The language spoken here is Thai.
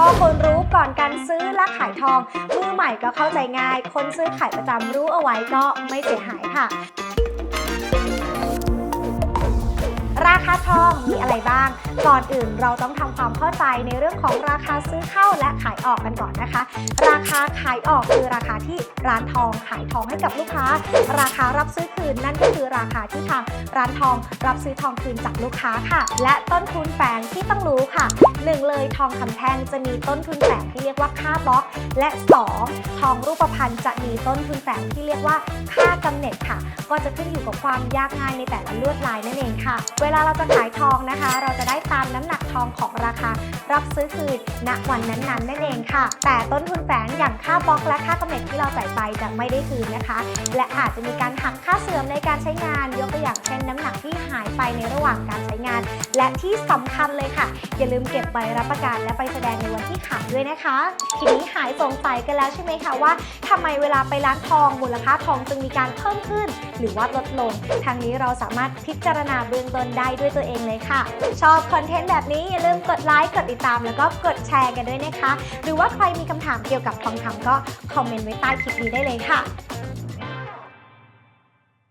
ข้อควรรู้ก่อนการซื้อและขายทอง มือใหม่ก็เข้าใจง่าย คนซื้อขายประจำรู้เอาไว้ก็ไม่เสียหายค่ะราคาทองมีอะไรบ้าง ก่อนอื่นเราต้องทำความเข้าใจในเรื่องของราคาซื้อเข้าและขายออกกันก่อนนะคะ ราคาขายออกคือราคาที่ร้านทองขายทองให้กับลูกค้า ราคารับซื้อคืนนั่นก็คือราคาที่ทางร้านทองรับซื้อทองคืนจากลูกค้าค่ะ และต้นทุนแฝงที่ต้องรู้ค่ะหนึ่งเลยทองคำแท่งจะมีต้นทุนแฝงที่เรียกว่าค่าบล็อก และสองทองรูปพรรณจะมีต้นทุนแฝงที่เรียกว่าค่ากำเนิดค่ะ ก็จะขึ้นอยู่กับความยากง่ายในแต่ละลวดลายนั่นเองค่ะ เวลาเราจะขายทองนะคะ เราจะได้ตามน้ำหนักทองของราคา รับซื้อคืนณวันนั้นๆนั่นเองค่ะ แต่ต้นทุนแฝงอย่างค่าบล็อกและค่ากำเนิดที่เราจ่ายไปจะไม่ได้คืนนะคะ และอาจจะมีการหักค่าเสื่อมในการใช้งานายไปในระหว่างการใช้งาน และที่สำคัญเลยค่ะ อย่าลืมเก็บใบรับประกันและไปแสดงในวันที่ขายด้วยนะคะ ทีนี้หายสงสัยกันแล้วใช่ไหมคะว่าทำไมเวลาไปร้านทองมูลค่าทองจึงมีการเพิ่มขึ้น หรือว่าลดลง ทางนี้เราสามารถพิจารณาเบื้องต้นได้ด้วยตัวเองเลยค่ะ ชอบคอนเทนต์แบบนี้อย่าลืมกดไลค์กดติดตามแล้วก็กดแชร์กันด้วยนะคะ หรือว่าใครมีคำถามเกี่ยวกับทองคำก็คอมเมนต์ไว้ใต้คลิปนี้ได้เลยค่ะ